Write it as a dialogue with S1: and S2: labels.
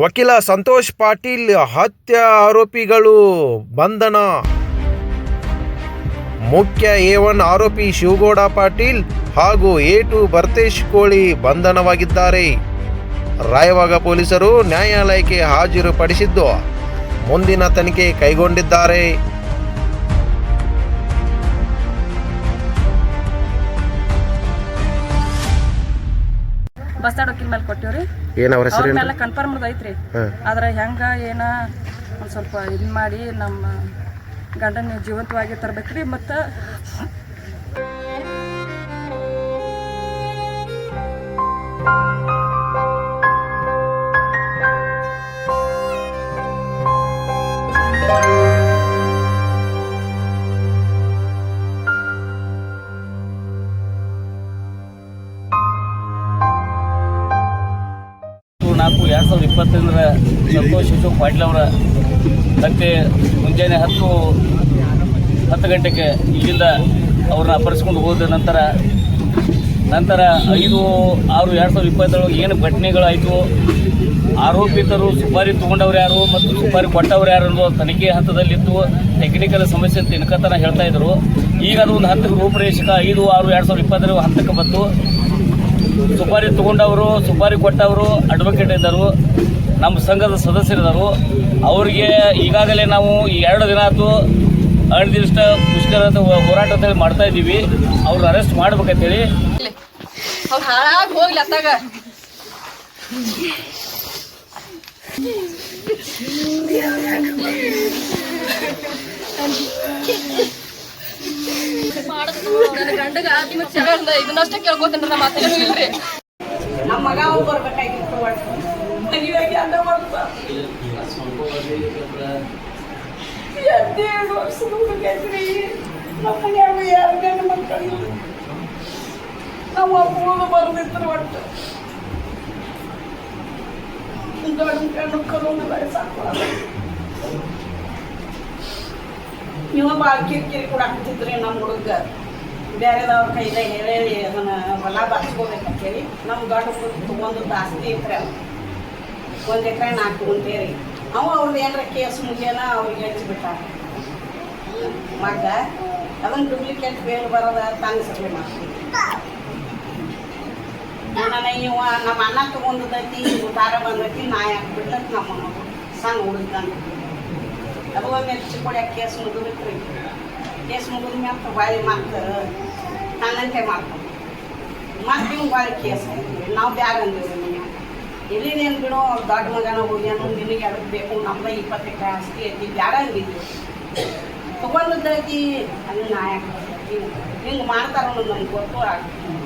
S1: ವಕೀಲ ಸಂತೋಷ್ ಪಾಟೀಲ್ ಹತ್ಯೆ ಆರೋಪಿಗಳು ಬಂಧನ. ಮುಖ್ಯ ಎ ಒನ್ ಆರೋಪಿ ಶಿವಗೌಡ ಪಾಟೀಲ್ ಹಾಗೂ ಎ ಟು ಭರ್ತೇಶ್ ಕೋಳಿ ಬಂಧನವಾಗಿದ್ದಾರೆ. ರಾಯವಾಗ ಪೊಲೀಸರು ನ್ಯಾಯಾಲಯಕ್ಕೆ ಹಾಜರುಪಡಿಸಿದ್ದು ಮುಂದಿನ ತನಿಖೆ ಕೈಗೊಂಡಿದ್ದಾರೆ.
S2: ಬಸ್ ವಕೀಲ್ ಮೇಲೆ ಕೊಟ್ಟಿವ್ರಿ.
S1: ಏನವ್ರ
S2: ಅವ್ರ
S1: ಹೆಸರು
S2: ಮೇಲೆ ಕನ್ಫರ್ಮ್ ಐತ್ರಿ ಆದ್ರೆ ಹೆಂಗ ಏನ ಒಂದು ಸ್ವಲ್ಪ ಇದು ಮಾಡಿ ನಮ್ಮ ಗಂಡನ ಜೀವಂತವಾಗಿ ತರಬೇಕ್ರಿ ಮತ್ತು
S3: ನಾಲ್ಕು ಎರಡು ಸಾವಿರದ ಇಪ್ಪತ್ತೈದರ ಸಂತೋಷ್ ಅಶೋಕ್ ಪಾಟೀಲ್ ಅವರ ಮತ್ತೆ ಮುಂಜಾನೆ ಹತ್ತು ಹತ್ತು ಗಂಟೆಗೆ ಇಲ್ಲಿಂದ ಅವ್ರನ್ನ ಅಪರಿಸ್ಕೊಂಡು ಹೋದ ನಂತರ ನಂತರ ಐದು ಆರು ಎರಡು ಸಾವಿರದ ಇಪ್ಪತ್ತೊಳಗೆ ಏನು ಘಟನೆಗಳಾಯಿತು, ಆರೋಪಿತರು ಸುಪಾರಿ ತೊಗೊಂಡವ್ರು ಯಾರು ಮತ್ತು ಸುಪಾರಿ ಕೊಟ್ಟವ್ರು ಯಾರು ಅನ್ನೋ ತನಿಖೆ ಹಂತದಲ್ಲಿತ್ತು. ಟೆಕ್ನಿಕಲ್ ಸಮಸ್ಯೆ ಅಂತ ಇನ್ಕತನ ಹೇಳ್ತಾ ಇದ್ರು. ಈಗ ಅದು ಒಂದು ಹಂತಕ್ಕೆ ರೂಪರೇಷಕ ಐದು ಆರು ಎರಡು ಸಾವಿರದ ಇಪ್ಪತ್ತರ ಹಂತಕ್ಕೆ ಬಂತು ಸುಪಾರಿ ತಗೊಂಡವರು, ಸುಪಾರಿ ಕೊಟ್ಟವರು ಅಡ್ವೊಕೇಟ್ ಇದ್ದರು, ನಮ್ಮ ಸಂಘದ ಸದಸ್ಯರಿದ್ದರು ಅವರಿಗೆ ಈಗಾಗಲೇ ನಾವು ಎರಡು ದಿನ ಆಯ್ತು ಅನಿರ್ದಿಷ್ಟ ಮುಷ್ಕರ ಹೋರಾಟ ಅಂತೇಳಿ ಮಾಡ್ತಾ ಇದ್ದೀವಿ. ಅವ್ರನ್ನ ಅರೆಸ್ಟ್ ಮಾಡ್ಬೇಕಂತೇಳಿ.
S2: ಅವ್ರು ಹಾಳಾಗಿ ಹೋಗ್ಲಿ ಅತ್ತಾಗ. ನನ್ನ ಗಂಡಗ ನಿಮ್ಮ ಚಗಂದ ಇದನ್ನಷ್ಟೇ ಕೇಳ್ಕೊತೀನಿ ನಮ್ಮ ಮಾತೇನು ಇಲ್ರಿ
S4: ನಮ್ಮ ಮಗ ಅವ್ನು ಬರ್ಬೇಕಾಗಿತ್ತು ಮದುವೆಗೆ ಅಂದ ಮಾಡ್ತ ಹದಿನೇಳು ವರ್ಷದ ಹುಡುಗೈತ್ರಿ ನಮ್ಮ ಮನ್ಯಾಗ ಯಾರು ಗಂಡು ಮಕ್ಕಳಿಲ್ಲ ನಮ್ಮ ಅಪ್ಪಗಳು ಒಟ್ಟು ದೊಡ್ಡ ಕಣ್ಣು ಸಾಕೊಳ್ಳೋದು ನೀವು ಭಾಳ ಕಿರಿಕಿರಿ ಕೂಡ ಹಾಕ್ತಿದ್ರಿ ನಮ್ಮ ಹುಡುಗ. ಬೇರೆದವ್ರ ಕೈದ ಹೇಳಿ ಅದನ್ನ ಹೊಲ ಬಾಚ್ಕೋಬೇಕಂತ ಹೇಳಿ ನಮ್ಮ ದೊಡ್ಡ ಹುಡುಗ ತೊಗೊಂಡು ಆಸ್ತಿ ಎಕರೆ ಒಂದು ಎಕರೆ ನಾಲ್ಕು ಅಂತೇಳಿ ಅವ ಅವ್ರದ್ದು ಏನಾರ ಕೇಸ್ ಮುಗಿಯನ ಅವ್ರಿಗೆ ಹಚ್ಚಿಬಿಟ್ಟ ಮಗ, ಅದನ್ನ ಡೂಪ್ಲಿಕೇಟ್ ಬೇಲ್ ಬರೋದ ತಾನು ಸಭೆ ಮಾಡ್ತೀವಿ ನನ್ನ ಇವ ನಮ್ಮ ಅಣ್ಣ ತಗೊಂಡದೈತಿ ಉದಾರ ಬಂದೈತಿ ನಾ ಯಾಕೆ ನಮ್ಮ ಸಣ್ಣ ಹುಡುಗನ ಅದು ಒಮ್ಮೆ ಚಿಕ್ಕೋಡ್ಯಾಗ ಕೇಸ್ ಮುಗಿದ್ರಿ ಕೇಸ್ ಮುಗಿದ ಮ್ಯಾಲ ಹೊಳ್ಳಿ ಮತ್ತೆ ನನ್ನಂತೆ ಮಾಡ್ಕೊಂಡು ಮತ್ತೆ ಇವ್ ಬಾಯಿ ಕೇಸ್ ಹಾಕಿದ್ವಿ ನಾವು ಬ್ಯಾಡ ಅಂದಿವಿ ಮನ್ಯಾಗ ಎಲ್ಲಿದೇನು ಬಿಡು ದೊಡ್ಡ ಮಗನ ಹೋಗ್ಯಾನು ನಿನಗೆ ಅದಕ್ಕೆ ಬೇಕು ನಮ್ಮ ಇಪ್ಪತ್ತು ಎಕರೆ ಆಸ್ತಿ ಐತಿ ಬ್ಯಾಡ ಅಂದಿದ್ವಿ ತಗೊಂಡದ್ದೈತಿ ಅದು ನಾ ಯಾಕೆ ಹಿಂಗೆ ಮಾಡ್ತಾರ ಅನ್ನೋದು ನಮ್ಗೆ ಗೊತ್ತು ಆಗ್ತದೆ